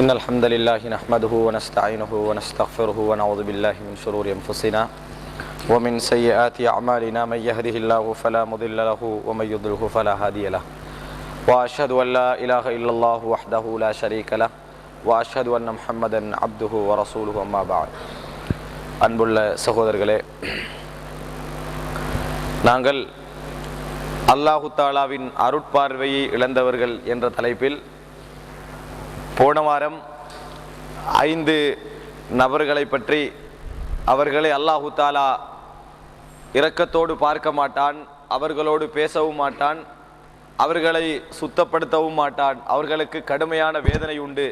إن الحمد لله نحمده ونستعينه ونستغفره ونعوذ بالله من شرور أنفسنا ومن سيئات أعمالنا من يهده الله فلا مضل له ومن يضله فلا هادي له وأشهد أن لا إله إلا الله وحده لا شريك له وأشهد أن محمدا عبده ورسوله أما بعد அன்புள்ள சகோதரர்களே நாங்கள் அல்லாஹு தாலாவின் அருட்பார்வையை இழந்தவர்கள் என்ற தலைப்பில் போன வாரம் ஐந்து நபர்களை பற்றி அவர்களை அல்லாஹு தாலா இரக்கத்தோடு பார்க்க மாட்டான் அவர்களோடு பேசவும் மாட்டான் அவர்களை சுத்தப்படுத்தவும் மாட்டான் அவர்களுக்கு கடுமையான வேதனை உண்டு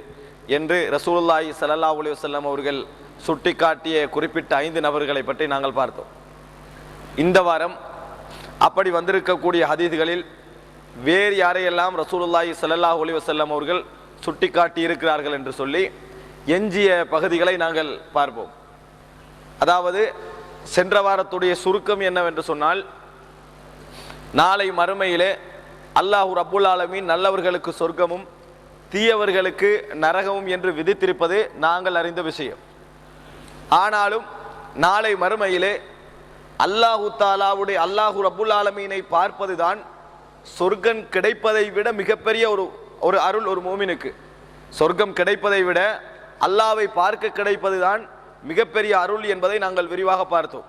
என்று ரசூலுல்லாஹி சல்லா அலைஹி வஸல்லம் அவர்கள் சுட்டிக்காட்டிய குறிப்பிட்ட ஐந்து நபர்களை பற்றி நாங்கள் பார்த்தோம். இந்த வாரம் அப்படி வந்திருக்கக்கூடிய ஹதீதுகளில் வேறு யாரையெல்லாம் ரசூலுல்லாஹி ஸல்லல்லாஹு அலி வஸல்லம் அவர்கள் சுட்டிக்காட்டி இருக்கிறார்கள் என்று சொல்லி எஞ்சிய பகுதிகளை நாங்கள் பார்ப்போம். அதாவது சென்ற வாரத்துடைய சுருக்கம் என்னவென்று சொன்னால் நாளை மறுமையிலே அல்லாஹு ரப்புல் ஆலமீன் நல்லவர்களுக்கு சொர்க்கமும் தீயவர்களுக்கு நரகமும் என்று விதித்திருப்பது நாங்கள் அறிந்த விஷயம். ஆனாலும் நாளை மறுமையிலே அல்லாஹு தாலாவுடைய அல்லாஹு அபுல் ஆலமீனை பார்ப்பதுதான் சொர்க்கம் கிடைப்பதை விட மிகப்பெரிய ஒரு ஒரு அருள் ஒரு மோமினுக்கு. சொர்க்கம் கிடைப்பதை விட அல்லாவை பார்க்க கிடைப்பதுதான் மிகப்பெரிய அருள் என்பதை நாங்கள் விரிவாக பார்த்தோம்.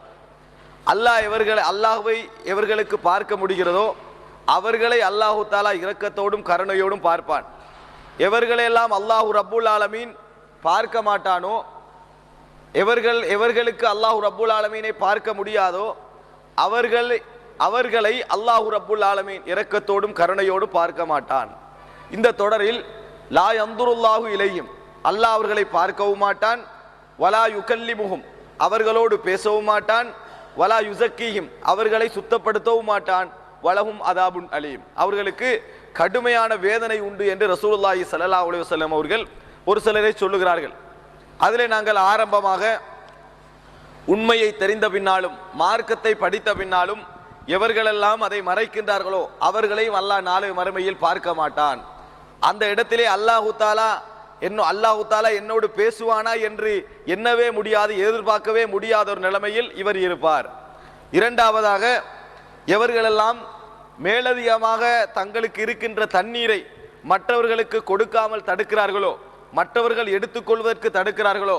அல்லாஹ் எவர்களை அல்லாஹுவை எவர்களுக்கு பார்க்க முடிகிறதோ அவர்களை அல்லாஹு தாலா இரக்கத்தோடும் கருணையோடும் பார்ப்பான். எவர்களெல்லாம் அல்லாஹு ரப்புல் ஆலமீன் பார்க்க மாட்டானோ எவர்கள் எவர்களுக்கு அல்லாஹு ரப்புல் ஆலமீனை பார்க்க முடியாதோ அவர்கள் அவர்களை அல்லாஹு ரப்புல் ஆலமீன் இரக்கத்தோடும் கருணையோடும் பார்க்க மாட்டான். இந்த தொடரில் லா அந்துருல்லாஹு இலையும் அல்லாஹ் அவர்களை பார்க்கவும் மாட்டான். வலா யுகல்லிமுகும் அவர்களோடு பேசவும் மாட்டான். வலா யுசக்கியும் அவர்களை சுத்தப்படுத்தவும் மாட்டான். வலகும் அதாபுன் அலீம். அவர்களுக்கு கடுமையான வேதனை உண்டு என்று ரசூலுல்லாஹி சல்லா அலைஹி வஸல்லம் அவர்கள் ஒரு சிலரை சொல்லுகிறார்கள். அதில் நாங்கள் ஆரம்பமாக உண்மையை தெரிந்த பின்னாலும் மார்க்கத்தை படித்த பின்னாலும் எவர்களெல்லாம் அதை மறைக்கின்றார்களோ அவர்களையும் அல்லாஹ் நாளை மறுமையில் பார்க்க மாட்டான். அந்த இடத்திலே அல்லாஹு தாலா என்ன அல்லாஹு தாலா என்னோடு பேசுவானா என்று எண்ணவே முடியாது எதிர்பார்க்கவே முடியாத ஒரு நிலைமையில் இவர் இருப்பார். இரண்டாவதாக எவர்களெல்லாம் மேலதிகமாக தங்களுக்கு இருக்கின்ற தண்ணீரை மற்றவர்களுக்கு கொடுக்காமல் தடுக்கிறார்களோ மற்றவர்கள் எடுத்துக்கொள்வதற்கு தடுக்கிறார்களோ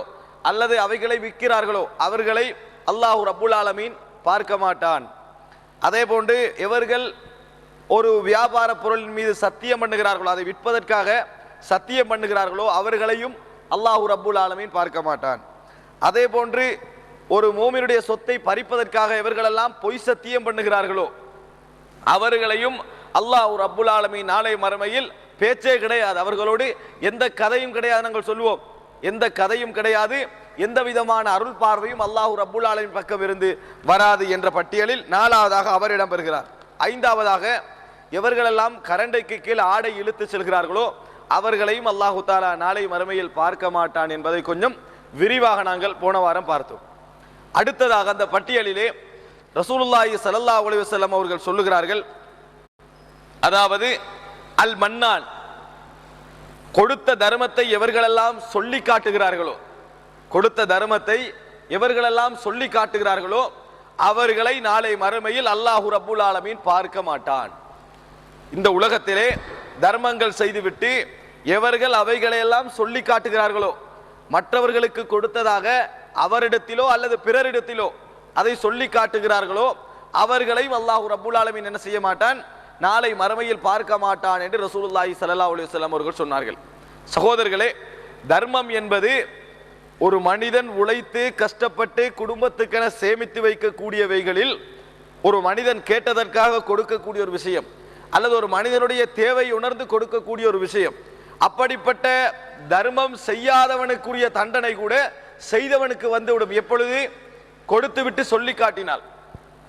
அல்லது அவைகளை விற்கிறார்களோ அவர்களை அல்லாஹு ரபுல் ஆலமீன் பார்க்க மாட்டான். அதே போன்று எவர்கள் ஒரு வியாபார பொருளின் மீது சத்தியம் பண்ணுகிறார்களோ அதை விற்பதற்காக சத்தியம் பண்ணுகிறார்களோ அவர்களையும் அல்லாஹு ரப்புல் ஆலமீன் பார்க்க மாட்டான். அதே போன்று ஒரு மோமினுடைய சொத்தை பறிப்பதற்காக இவர்களெல்லாம் பொய் சத்தியம் பண்ணுகிறார்களோ அவர்களையும் அல்லாஹ் அப்புல் ஆலமீன் நாளை மறுமையில் பேச்சே கிடையாது. அவர்களோடு எந்த கதையும் கிடையாது நாங்கள் சொல்லுவோம். எந்த கதையும் கிடையாது. எந்த விதமான அருள் பார்வையும் அல்லாஹூர் அப்புல் ஆலமின் பக்கம் இருந்து வராது என்ற பட்டியலில் நாலாவதாக அவர் இடம்பெறுகிறார். ஐந்தாவதாக எவர்களெல்லாம் கரண்டைக்கு கீழ் ஆடை இழுத்து செல்கிறார்களோ அவர்களையும் அல்லாஹு தாலா நாளை மறுமையில் பார்க்க மாட்டான் என்பதை கொஞ்சம் விரிவாக நாங்கள் போன வாரம் பார்த்தோம். அடுத்ததாக அந்த பட்டியலிலே ரசூலுல்லாஹி சல்லா அலைஹி அவர்கள் சொல்லுகிறார்கள் அதாவது அல் மன்னான் கொடுத்த தர்மத்தை எவர்களெல்லாம் சொல்லி காட்டுகிறார்களோ கொடுத்த தர்மத்தை எவர்களெல்லாம் சொல்லி காட்டுகிறார்களோ அவர்களை நாளை மறுமையில் அல்லாஹு ரபுல் ஆலமீன் பார்க்க மாட்டான். இந்த உலகத்திலே தர்மங்கள் செய்துவிட்டு எவர்கள் அவைகளையெல்லாம் சொல்லி காட்டுகிறார்களோ மற்றவர்களுக்கு கொடுத்ததாக அவரிடத்திலோ அல்லது பிறரிடத்திலோ அதை சொல்லி காட்டுகிறார்களோ அவர்களையும் அல்லாஹூ ரபுல் ஆலமின் என்ன செய்ய மாட்டான்? நாளை மறுமையில் பார்க்க மாட்டான் என்று ரசூலுல்லாஹி சல்லா அலைஹி அவர்கள் சொன்னார்கள். சகோதரர்களே தர்மம் என்பது ஒரு மனிதன் உழைத்து கஷ்டப்பட்டு குடும்பத்துக்கென சேமித்து வைக்கக்கூடியவைகளில் ஒரு மனிதன் கேட்டதற்காக கொடுக்கக்கூடிய ஒரு விஷயம். அல்லது ஒரு மனிதனுடைய தேவை உணர்ந்து கொடுக்கக்கூடிய ஒரு விஷயம். அப்படிப்பட்ட தர்மம் செய்யாதவனுக்குரிய தண்டனை கூட செய்தவனுக்கு வந்துவிடும். எப்பொழுது? கொடுத்து விட்டு சொல்லி காட்டினால்.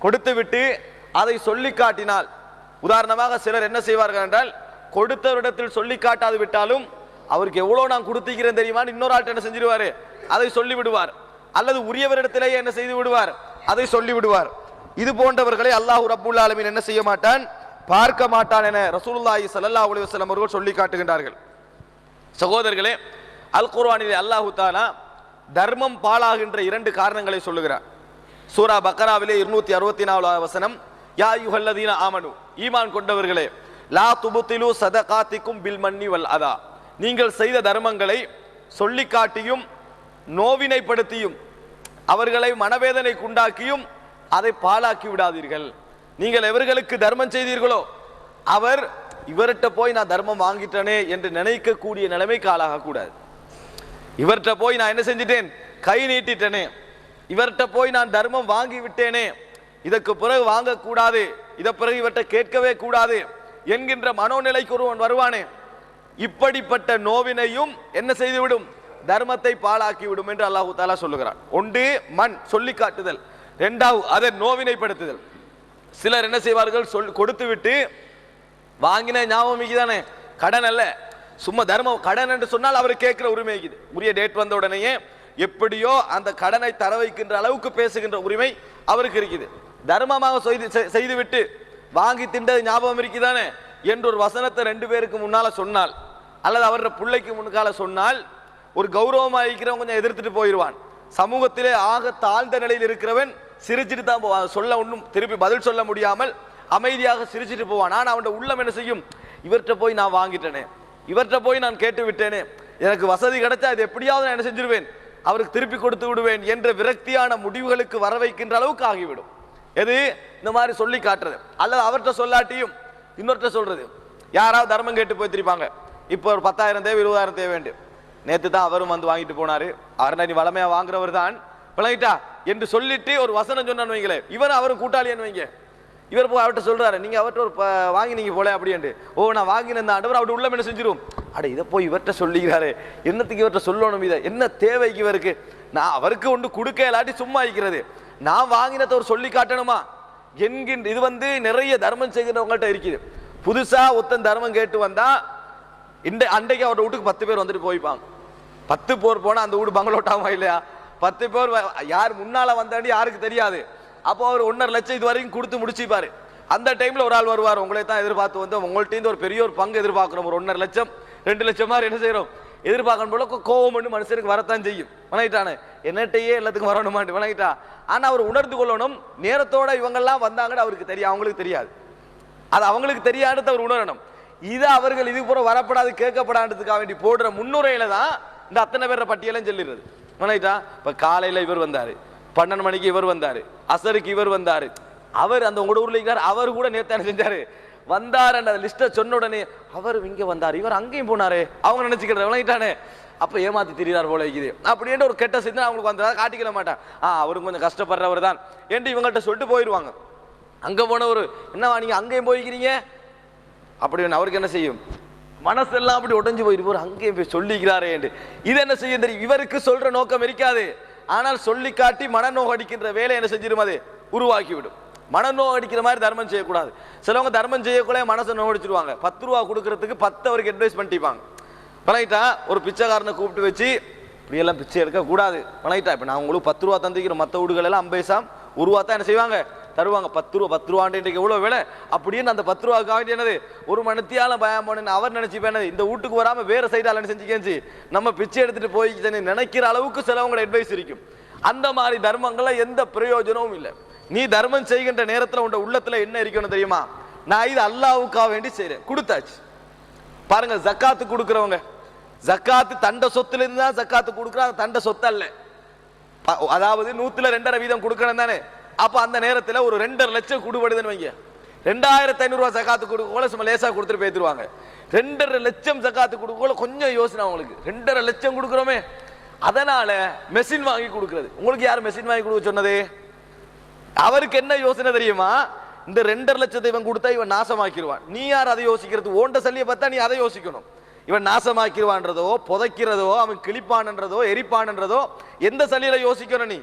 கொடுத்து விட்டு அதை சொல்லி காட்டினால். உதாரணமாக சிலர் என்ன செய்வார்கள் என்றால் கொடுத்தவரிடத்தில் சொல்லி காட்டாது விட்டாலும் அவருக்கு எவ்வளோ நான் கொடுத்துக்கிறேன் தெரியுமான்னு இன்னொரு ஆட்டை என்ன செஞ்சிருவார்? அதை சொல்லி விடுவார் அல்லது உரியவரிடத்திலேயே என்ன செய்து விடுவார்? அதை சொல்லி விடுவார் இது போன்றவர்களை அல்லாஹ் ரப்புல் என்ன செய்ய மாட்டான்? பார்க்க மாட்டான் என ரசூலுல்லாஹி ஸல்லல்லாஹு அலைஹி வஸல்லம் அவர்கள் சொல்லி காட்டுகின்றார்கள். சகோதரர்களே அல் குர்ஆனிலே அல்லாஹு தாலா தர்மம் பாழாகின்ற இரண்டு காரணங்களை சொல்லுகிறார். சூரா பக்கராவிலே இருநூத்தி அறுபத்தி நாலாவது வசனம் யா யுஹல்லதீன ஆமனு ஈமான் கொண்டவர்களே லா துபுத்திலு சதகாத்திக்கும் பில் மன்னி வல் அதா. நீங்கள் செய்த தர்மங்களை சொல்லி காட்டியும் நோவினைப்படுத்தியும் அவர்களை மனவேதனை குண்டாக்கியும் அதை பாழாக்கி விடாதீர்கள். நீங்கள் எவர்களுக்கு தர்மம் செய்தீர்களோ அவர் இவர்கிட்ட போய் நான் தர்மம் வாங்கிட்டனே என்று நினைக்கக்கூடிய நிலைமைக்கு ஆளாகக்கூடாது இவர்கிட்ட போய் நான் என்ன செஞ்சிட்டேன்? கை நீட்டிட்டனே. இவர்கிட்ட போய் நான் தர்மம் வாங்கி விட்டேனே இதற்கு பிறகு வாங்கக்கூடாது இதை பிறகு இவர்கிட்ட கேட்கவே கூடாது என்கின்ற மனோநிலைக்கு ஒருவன் வருவானே. இப்படிப்பட்ட நோவினையும் என்ன செய்துவிடும்? தர்மத்தை பாழாக்கி விடும் என்று அல்லாஹு தாலா சொல்லுகிறான். ஒன்று மண் சொல்லி காட்டுதல். இரண்டாவது அதை நோவினைப்படுத்துதல். சிலர் என்ன செய்வார்கள்? சொல் கொடுத்து விட்டு வாங்கின ஞாபகம் தானே கடன் அல்ல. சும்மா தர்மம் கடன் என்று சொன்னால் அவர் கேட்கிற உரிமை இருக்குது உரிய டேட் வந்த உடனேயே எப்படியோ அந்த கடனை தர வைக்கின்ற அளவுக்கு பேசுகின்ற உரிமை அவருக்கு இருக்குது. தர்மமாக செய்து செ- செய்துவிட்டு வாங்கி திண்டது ஞாபகம் இருக்குதானே? என்று ஒரு வசனத்தை ரெண்டு பேருக்கு முன்னால சொன்னால் அல்லது அவரோட பிள்ளைக்கு முன்கால சொன்னால் ஒரு கௌரவமாக இருக்கிறவன் கொஞ்சம் எதிர்த்துட்டு போயிடுவான் சமூகத்திலே ஆக தாழ்ந்த நிலையில் இருக்கிறவன் சிரிச்சிட்டு தான் போவான் சொல்ல ஒன்றும் திருப்பி பதில் சொல்ல முடியாமல் அமைதியாக சிரிச்சிட்டு போவான். நான் அவன் உள்ளம் என்ன செய்யும்? இவர்கிட்ட போய் நான் வாங்கிட்டேனே. இவர்கிட்ட போய் நான் கேட்டு விட்டேனே. எனக்கு வசதி கிடைச்சா இது எப்படியாவது நான் என்ன செஞ்சிருவேன்? அவருக்கு திருப்பி கொடுத்து விடுவேன் என்ற விரக்தியான முடிவுகளுக்கு வர வைக்கின்ற அளவுக்கு ஆகிவிடும். எது? இந்த மாதிரி சொல்லி காட்டுறது. அல்லது அவர்கிட்ட சொல்லாட்டியும் இன்னொருத்த சொல்றது. யாராவது தர்மம் கேட்டு போய்த்திருப்பாங்க இப்போ ஒரு பத்தாயிரம் தேவை இருபதாயிரம் தேவை வேண்டும் நேற்று தான் அவரும் வந்து வாங்கிட்டு போனாரு. அவர் நீ வளமையா வாங்குறவர் தான். விளங்கிட்டா? என்று சொல்லிட்டு ஒரு வசனம் சொன்னான்னு வைங்களேன். இவர் அவரும் கூட்டாளின்னு வைங்க. இவர் போய் அவர்கிட்ட சொல்கிறாரு நீங்கள் அவர்கிட்ட ஒரு வாங்கினீங்க போல அப்படின்ட்டு ஓ நான் வாங்கின இந்த ஆண்டவர் அவருடைய உள்ள என்ன செஞ்சிடும் அட இதை போய் இவர்கிட்ட சொல்லிக்கிறாரு என்னத்துக்கு இவர்கிட்ட சொல்லணும் இதை? என்ன தேவைக்கு இவருக்கு? நான் அவருக்கு ஒன்று கொடுக்க இல்லாட்டி சும்மா இருக்கிறது. நான் வாங்கினதை ஒரு சொல்லி காட்டணுமா? என்கின்ற இது வந்து நிறைய தர்மம் செய்கிறவங்கள்ட்ட இருக்குது. புதுசாக ஒருத்தன் தர்மம் கேட்டு வந்தால் இந்த அன்றைக்கு அவரோட வீட்டுக்கு பத்து பேர் வந்துட்டு போய்ப்பாங்க. பத்து போர் போனால் அந்த வீடு பங்களோட்டாமா இல்லையா? பத்து பேர் யார் முன்னால வந்தாண்டி யாருக்கு தெரியாது. அப்போ அவர் ஒன்றரை லட்சம் இது வரைக்கும் கொடுத்து முடிச்சுப்பாரு. அந்த டைம்ல ஒரு ஆள் வருவார். உங்களை தான் எதிர்பார்த்து வந்து உங்கள்ட்ட இருந்து ஒரு பெரிய ஒரு பங்கு எதிர்பார்க்கிறோம். ஒரு ஒன்றரை லட்சம் ரெண்டு லட்சம் மாதிரி என்ன செய்யறோம்? எதிர்பார்க்கணும் போல கோவம் பண்ணி மனுஷனுக்கு வரத்தான் செய்யும். வணங்கிட்டானே. என்னட்டையே எல்லாத்துக்கும் வரணுமாண்டு வணங்கிட்டா. ஆனா அவர் உணர்ந்து கொள்ளணும். நேரத்தோட இவங்கெல்லாம் வந்தாங்கன்னு அவருக்கு தெரியும். அவங்களுக்கு தெரியாது. அது அவங்களுக்கு தெரியாதுன்னு அவர் உணரணும். இது அவர்கள் இது பூரா வரப்படாது கேட்கப்படாததுக்காக வேண்டி போடுற முன்னுரையில தான் இந்த அத்தனை பேர பட்டியலும் சொல்லிடுறது. வணங்கிட்டா இப்போ காலையில் இவர் வந்தார். பன்னெண்டு மணிக்கு இவர் வந்தார். அசருக்கு இவர் வந்தார். அவர் அந்த உங்களோட ஊரில் இருக்கார் அவர் கூட நேத்து என்ன வந்தார் அந்த லிஸ்ட்டை சொன்ன உடனே அவர் இங்கே வந்தார். இவர் அங்கேயும் போனார். அவங்க நினைச்சுக்கிறார் விளங்கிட்டானே அப்போ ஏமாத்தி திரியார் போல இருக்குது. அப்படின்னு ஒரு கெட்ட சிந்தனை அவங்களுக்கு வந்ததாக காட்டிக்கிட மாட்டான். ஆ அவரும் கொஞ்சம் கஷ்டப்படுறவர் தான். என்று இவங்கள்ட்ட சொல்லிட்டு போயிடுவாங்க அங்கே போனவர் என்னவா நீங்கள் அங்கேயும் போய்க்கிறீங்க அப்படின்னு அவருக்கு என்ன செய்யும்? மனசெல்லாம் அப்படி உடைஞ்சு போயிருப்போர். அங்கேயும் போய் சொல்லிக்கிறாரே என்று. இது என்ன செய்யும் தெரியும்? இவருக்கு சொல்ற நோக்கம் இருக்காது. ஆனால் சொல்லி காட்டி மனநோக அடிக்கின்ற வேலை என்ன செஞ்சிடும் அது? உருவாக்கி விடும் மனநோக அடிக்கிற மாதிரி தர்மம் செய்யக்கூடாது. சிலவங்க தர்மம் செய்யக்குள்ளே மனசை நோடிச்சிருவாங்க. பத்து ரூபா கொடுக்கறதுக்கு பத்து அவருக்கு அட்வைஸ் பண்ணிப்பாங்க. பழகிட்டா ஒரு பிச்சைக்காரனை கூப்பிட்டு வச்சு இப்படியெல்லாம் பிச்சை எடுக்க கூடாது பழகிட்டா இப்போ நான் உங்களுக்கு பத்து ரூபா தந்திக்கிறோம் மற்ற வீடுகள் எல்லாம் ஐம்பது ஒரு ரூபா தான் என்ன செய்வாங்க? தருவாங்க. பத்து ரூபா பத்து ரூபாண்டு இன்றைக்கு எவ்வளோ விலை? அப்படின்னு அந்த பத்து ரூபாய்க்கு வேண்டி என்னது? ஒரு மணித்தியால பயம் பண்ணு அவர் நினைச்சுப்பேன் என்னது? இந்த வீட்டுக்கு வராமல் வேறு சைடால என்ன செஞ்சுக்கேச்சு நம்ம பிச்சை எடுத்துகிட்டு போய் நினைக்கிற அளவுக்கு சிலவங்களோட அட்வைஸ் இருக்கும். அந்த மாதிரி தர்மங்களை எந்த பிரயோஜனமும் இல்லை. நீ தர்மம் செய்கின்ற நேரத்தில் உன் உள்ளத்தில் என்ன இருக்கணும் தெரியுமா? நான் இது அல்லாவுக்காக வேண்டி செய்கிறேன் கொடுத்தாச்சு. பாருங்க ஜக்காத்து கொடுக்குறவங்க. ஜக்காத்து தண்ட சொத்துலேருந்து தான் ஜக்காத்து கொடுக்குறாங்க. தண்ட சொத்து அல்ல அதாவது நூற்றுல ரெண்டரை வீதம் கொடுக்கணும் தானே? அப்ப அந்த நேரத்தில் ஒரு ரெண்டரை லட்சம் குடுபடுதுன்னு வைங்க. ரெண்டாயிரத்தி ஐநூறு ரூபாய் ஜக்காத்து கொடுக்கல சும்மா லேசாக கொடுத்துட்டு போயிடுவாங்க ரெண்டரை லட்சம் ஜக்காத்து கொடுக்கல கொஞ்சம் யோசனை அவங்களுக்கு. ரெண்டரை லட்சம் கொடுக்குறோமே. அதனால மெஷின் வாங்கி கொடுக்குறது. உங்களுக்கு யார் மெஷின் வாங்கி கொடுக்க சொன்னது? அவருக்கு என்ன யோசனை தெரியுமா? இந்த ரெண்டரை லட்சத்தை இவன் கொடுத்தா இவன் நாசமாக்கிடுவான். நீ யார் அதை யோசிக்கிறது? ஓண்ட சல்லியை பார்த்தா நீ அதை யோசிக்கணும். இவன் நாசமாக்கிடுவான்றதோ புதைக்கிறதோ அவன் கிழிப்பான்ன்றதோ எரிப்பான்ன்றதோ எந்த சல்லியில யோசிக்கணும் நீ?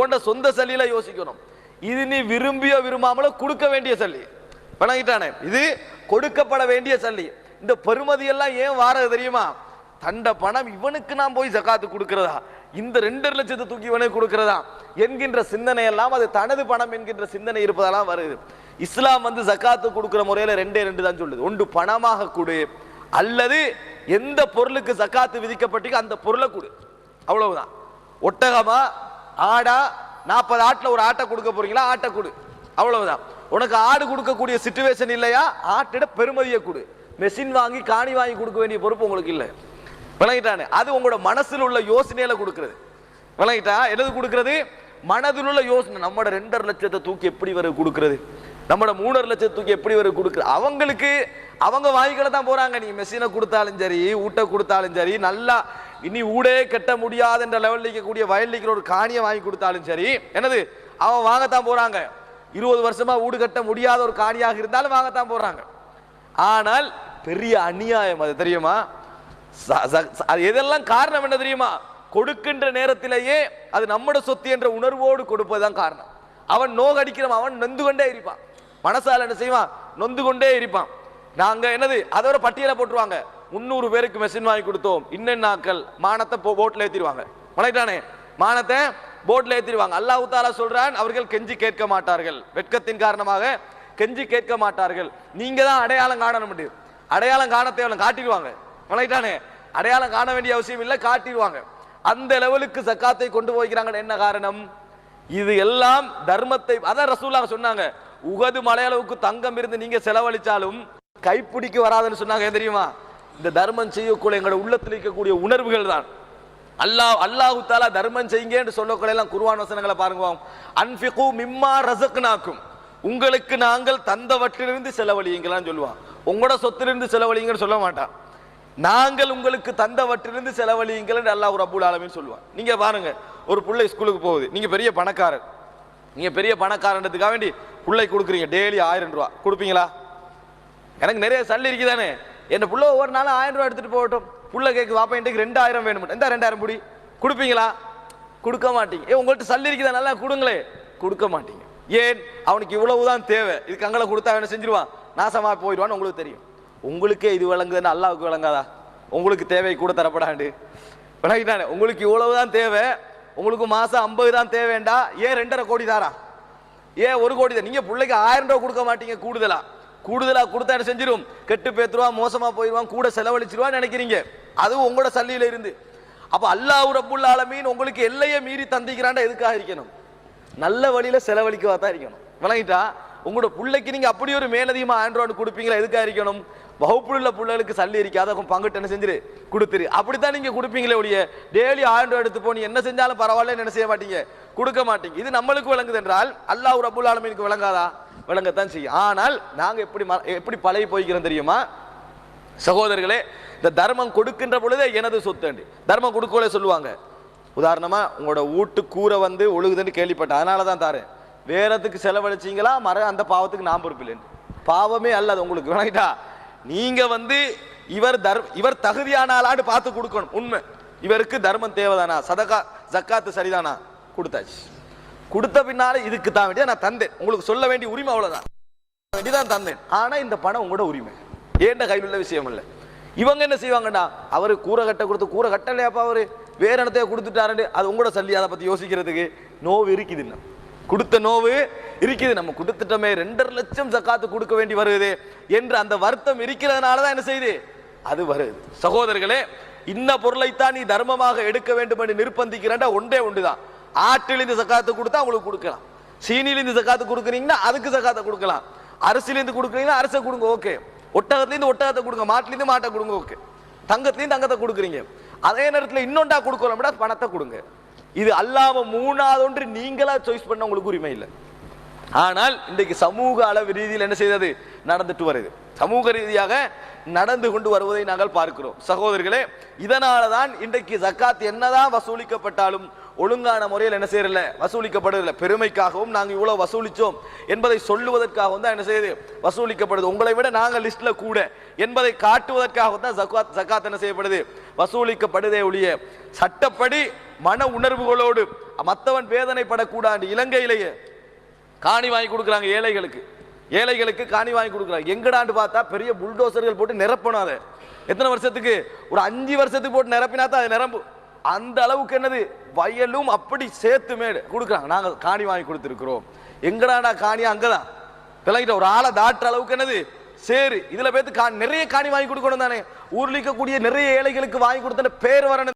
ஓண்ட சொந்த சல்லியில யோசிக்கணும். இது நீ விரும்பியோ விரும்பாமலோ கொடுக்க வேண்டிய சல்லி. வணங்கிட்டானே. இது கொடுக்கப்பட வேண்டிய சல்லி. இந்த பெருமதி எல்லாம் ஏன் வாரது தெரியுமா? தண்ட பணம் இவனுக்கு நான் போய் ஜகாத்து கொடுக்கிறதா? இந்த ரெண்டரை லட்சத்தை தூக்கி இவனுக்கு கொடுக்கிறதா? என்கின்ற சிந்தனை எல்லாம் அது தனது பணம் என்கின்ற சிந்தனை இருப்பதெல்லாம் வருது. இஸ்லாம் வந்து ஜக்காத்து கொடுக்குற முறையில் ரெண்டே ரெண்டு தான் சொல்லுது. ஒன்று பணமாக கொடு அல்லது எந்த பொருளுக்கு ஜக்காத்து விதிக்கப்பட்டிருக்கோ அந்த பொருளை கொடு. அவ்வளவுதான். ஒட்டகமா ஆடா நாற்பது ஆட்டில் ஒரு ஆட்டை கொடுக்க போறீங்களா? ஆட்டை கொடு. அவ்வளவுதான். உனக்கு ஆடு கொடுக்கக்கூடிய சுச்சுவேஷன் இல்லையா? ஆட்டிட பெருமதியை கொடு. மெஷின் வாங்கி காணி வாங்கி கொடுக்க வேண்டிய பொறுப்பு உங்களுக்கு இல்லை. விளங்கிட்டானே? அது உங்களோட மனசில் உள்ள யோசனையில கொடுக்கறது. விளங்கிட்டா? என்னது கொடுக்கறது? மனதில் உள்ள யோசனை. நம்மட ரெண்டரை லட்சத்தை தூக்கி எப்படி வர கொடுக்கறது? நம்மட மூணரை லட்சத்தை தூக்கி எப்படி வர கொடுக்குறது? அவங்களுக்கு அவங்க வாங்கிக்கிட தான் போறாங்க நீ மெஷினை கொடுத்தாலும் சரி ஊட்ட கொடுத்தாலும் சரி நல்லா இனி ஊடே கட்ட முடியாது என்ற லெவலில் இருக்கக்கூடிய வயல் இருக்கிற ஒரு காணியை வாங்கி கொடுத்தாலும் சரி என்னது அவன் வாங்கத்தான் போறாங்க. இருபது வருஷமா ஊடு கட்ட முடியாத ஒரு காணியாக இருந்தாலும் வாங்கத்தான் போறாங்க. ஆனால் பெரிய அநியாயம் அது தெரியுமா? ச- அது எதெல்லாம் காரணம் என்ன தெரியுமா? கொடுக்கின்ற நேரத்திலேயே அது நம்மட சொத்து என்ற உணர்வோடு கொடுப்பதுதான் காரணம். அவன் நோகடிக்கிறவன் அவன் நொந்து கொண்டே இருப்பான். மனசால என்ன செய்வான்? நொந்து கொண்டே இருப்பான். நாங்க என்னது அதோட பட்டியலை போட்டுருவாங்க. முந்நூறு பேருக்கு மெஷின் வாங்கி கொடுத்தோம். இன்னென்ன நாட்கள் மானத்தை போ- ஏற்றிடுவாங்க ஏத்திடுவாங்க. வணக்கிட்டானே மானத்தை போட்டில் ஏற்றிடுவாங்க அல்லாஹ் தாலா சொல்கிறான் அவர்கள் கெஞ்சி கேட்க மாட்டார்கள். வெட்கத்தின் காரணமாக கெஞ்சி கேட்க மாட்டார்கள். நீங்கள் தான் அடையாளம் காண முடியும் அடையாளம் காண தேவை காட்டிடுவாங்க. வணக்கிட்டானே அடையாளம் காண வேண்டிய அவசியம் இல்லை காட்டிடுவாங்க. அந்த லெவலுக்கு சக்காத்தை கொண்டு போய்க்கிறாங்க என்ன காரணம்? இது எல்லாம் தர்மத்தை அதான் ரசூலாங்க சொன்னாங்க. உகது மலையளவுக்கு தங்கம் இருந்து நீங்க செலவழிச்சாலும் கைப்பிடிக்கு வராதுன்னு சொன்னாங்க ஏன் தெரியுமா? இந்த தர்மம் செய்யக்கூடிய எங்களோட உள்ளத்தில் இருக்கக்கூடிய உணர்வுகள் தான். அல்லாஹ் அல்லாஹு தாலா தர்மம் செய்யுங்க என்று சொல்லக்கூடிய எல்லாம் குருவான் வசனங்களை பாருங்க அன்ஃபிகு மிம்மா ரசக்னாக்கும் உங்களுக்கு நாங்கள் தந்தவற்றிலிருந்து செலவழியுங்களான்னு சொல்லுவான். உங்களோட சொத்திலிருந்து செலவழிங்கன்னு சொல்ல மாட்டான். நாங்கள் உங்களுக்கு தந்தவற்றிலிருந்து செலவழியுங்கள் என்று அல்லாஹ் ரபுல் ஆலமின்னு சொல்லுவான். நீங்கள் பாருங்க ஒரு பிள்ளை ஸ்கூலுக்கு போகுது. நீங்கள் பெரிய பணக்காரர். நீங்கள் பெரிய பணக்காரன்றதுக்காக வேண்டி பிள்ளை கொடுக்குறீங்க. டெய்லி ஆயிரம் ரூபா. கொடுப்பீங்களா? எனக்கு நிறைய சல்லி இருக்குதானே? என்ன புள்ள ஒவ்வொரு நாளும் ஆயிரம் ரூபா எடுத்துட்டு போகட்டும். புள்ள கேக்கு வாப்பா இன்றைக்கு ரெண்டாயிரம் வேணும் எந்த ரெண்டாயிரம் புடி. கொடுப்பீங்களா? கொடுக்க மாட்டீங்க. ஏ உங்கள்கிட்ட சல்லி இருக்குதா? நல்லா கொடுங்களே. கொடுக்க மாட்டீங்க. ஏன்? அவனுக்கு இவ்வளவுதான் தேவை. இதுக்கு அங்கே கொடுத்தா வேணும் செஞ்சிருவான்? நாசமாக போயிடுவான்னு உங்களுக்கு தெரியும். உங்களுக்கே இது விளங்குதுன்னு அல்லாவுக்கு விளங்காதா? உங்களுக்கு தேவை கூட தரப்படாண்டு. விளங்கிட்டானே. உங்களுக்கு இவ்வளவுதான் தேவை. உங்களுக்கு மாதம் ஐம்பது தான் தேவைண்டா. ஏன் ரெண்டரை கோடி தாரா? ஏன் ஒரு கோடி தான்? நீங்கள் பிள்ளைக்கு ஆயிரம் ரூபா கொடுக்க மாட்டீங்க கூடுதலாக கூடுதலாக கொடுத்தா என்ன செஞ்சிடும் கெட்டு பேத்துருவான் மோசமாக போயிடுவான் கூட செலவழிச்சிருவான்னு நினைக்கிறீங்க. அதுவும் உங்களோட சல்லியில் இருந்து. அப்போ அல்லாஹ் ரப்புல் ஆலமீன் உங்களுக்கு எல்லையை மீறி தந்திக்கிறான்டா எதுக்காக இருக்கணும்? நல்ல வழியில் செலவழிக்கவா தான் இருக்கணும். விளங்கிட்டா? உங்களோட பிள்ளைக்கு நீங்கள் அப்படி ஒரு மேலதிகமாக ஆண்ட்ராய்டு கொடுப்பீங்களா எதுக்காக இருக்கணும்? வகுப்புள்ள பிள்ளைகளுக்கு சல்லி இருக்காத பங்குட்டு என்ன செஞ்சிரு? கொடுத்துரு. அப்படித்தான் நீங்கள் கொடுப்பீங்களே ஒழிய டெய்லி ஆண்ட்ராய்டு எடுத்து போனி என்ன செஞ்சாலும் பரவாயில்ல என்ன செய்ய மாட்டீங்க? கொடுக்க மாட்டீங்க. இது நம்மளுக்கு விளங்குது என்றால் அல்லாஹ் ரப்புல் ஆலமீனுக்கு விளங்காதா? விளங்கத்தான் செய்யும். ஆனால் நாங்கள் எப்படி ம- எப்படி பழகி போய்க்கிறோம் தெரியுமா? சகோதரர்களே இந்த தர்மம் கொடுக்கின்ற பொழுதே எனது சொத்து தர்மம் கொடுக்கல சொல்லுவாங்க. உதாரணமாக உங்களோட வீட்டு கூரை வந்து ஒழுகுதுன்னு கேள்விப்பட்டேன். அதனால தான் தாரேன். வேறத்துக்கு செலவழிச்சீங்களா? மர அந்த பாவத்துக்கு நான் பொறுப்பில்லைன்னு பாவமே அல்ல அது உங்களுக்கு விளங்கிட்டா நீங்கள் வந்து இவர் தர் இவர் தகுதியான ஆளான்னு பார்த்து கொடுக்கணும். உண்மை. இவருக்கு தர்மம் தேவைதானா? சதகா ஜக்காத்து சரிதானா? கொடுத்தாச்சு. கொடுத்த பின்னால இதுக்கு தான் வேண்டிய நான் தந்தேன். உங்களுக்கு சொல்ல வேண்டிய உரிமை அவ்வளவுதான். வேண்டிதான் தந்தேன். ஆனால் இந்த பணம் உங்களோட உரிமை. ஏண்ட கையில் உள்ள விஷயம் இல்லை? இவங்க என்ன செய்வாங்கடா அவர் கூரை கட்ட கொடுத்து கூரை கட்டலையாப்பா அவர்? வேற இடத்தையே கொடுத்துட்டாரு அது உங்களோட சல்லி அதை பற்றி யோசிக்கிறதுக்கு நோவு இருக்குது இன்னும். கொடுத்த நோவு இருக்குது. நம்ம கொடுத்துட்டோமே ரெண்டரை லட்சம் சக்காத்து கொடுக்க வேண்டி வருது என்று அந்த வருத்தம் இருக்கிறதுனால தான் என்ன செய்யுது அது வருது. சகோதரர்களே இன்ன பொருளைத்தான் நீ தர்மமாக எடுக்க வேண்டும் என்று நிர்பந்திக்கிறேன்டா. ஒன்றே ஒன்றுதான். ஆட்டில் இந்த கொடுத்தா அவங்களுக்கு கொடுக்கலாம். சீனிலேருந்து சக்காத்து கொடுக்குறீங்கன்னா அதுக்கு சக்காத்தை கொடுக்கலாம். அரிசிலேருந்து கொடுக்குறீங்கன்னா அரிசை கொடுங்க ஓகே. ஒட்டகத்துலேருந்து ஒட்டகத்தை கொடுங்க மாட்டிலேருந்து மாட்டை கொடுங்க ஓகே. தங்கத்துலேருந்து தங்கத்தை கொடுக்குறீங்க. அதே நேரத்தில் இன்னொண்டா கொடுக்கணும்னா பணத்தை கொடுங்க. இது அல்லாம மூணாவது ஒன்று நீங்களா சாய்ஸ் பண்ண உங்களுக்கு உரிமை இல்லை. ஆனால் இன்றைக்கு சமூக அளவு ரீதியில் என்ன செய்தது? நடந்துட்டு வருது. சமூக ரீதியாக நடந்து கொண்டு வருவதை நாங்கள் பார்க்கிறோம். சகோதரர்களே இதனால தான் இன்றைக்கு ஜக்காத் என்னதான் வசூலிக்கப்பட்டாலும் ஒழுங்கான முறையில் என்ன செய்யறதில்ல வசூலிக்கப்படுறதில்ல. பெருமைக்காகவும் நாங்கள் இவ்வளோ வசூலித்தோம் என்பதை சொல்லுவதற்காகவும் தான் என்ன செய்யுது? வசூலிக்கப்படுது. உங்களை விட நாங்கள் லிஸ்ட்டில் கூட என்பதை காட்டுவதற்காகவும் தான் ஜக்காத் ஜக்காத் என்ன செய்யப்படுது? வசூலிக்கப்படுதே ஒழிய சட்டப்படி மன உணர்வுகளோடு மற்றவன் வேதனைப்படக்கூடாது இலங்கையிலேயே. காணி வாங்கி கொடுக்குறாங்க ஏழைகளுக்கு. ஏழைகளுக்கு காணி வாங்கி கொடுக்குறாங்க. எங்கடாண்டு பார்த்தா பெரிய புல்டோசர்கள் போட்டு நிரப்பணும் அதை. எத்தனை வருஷத்துக்கு? ஒரு அஞ்சு வருஷத்துக்கு போட்டு நிரப்பினா தான் அது நிரம்பும் அந்த அளவுக்கு என்னது? வயலும் அப்படி சேர்த்து மேடு. கொடுக்குறாங்க. நாங்கள் காணி வாங்கி கொடுத்துருக்குறோம். எங்கடாடா காணி? அங்கதான். விளங்கிட்ட ஒரு ஆளை தாட்டுற அளவுக்கு என்னது? சரி இதுல பேத்து கா- நிறைய காணி வாங்கி கொடுக்கணும் தானே. ஊர்லிக்கக்கூடிய நிறைய ஏழைகளுக்கு வாங்கி கொடுத்த பேர் வரணும்.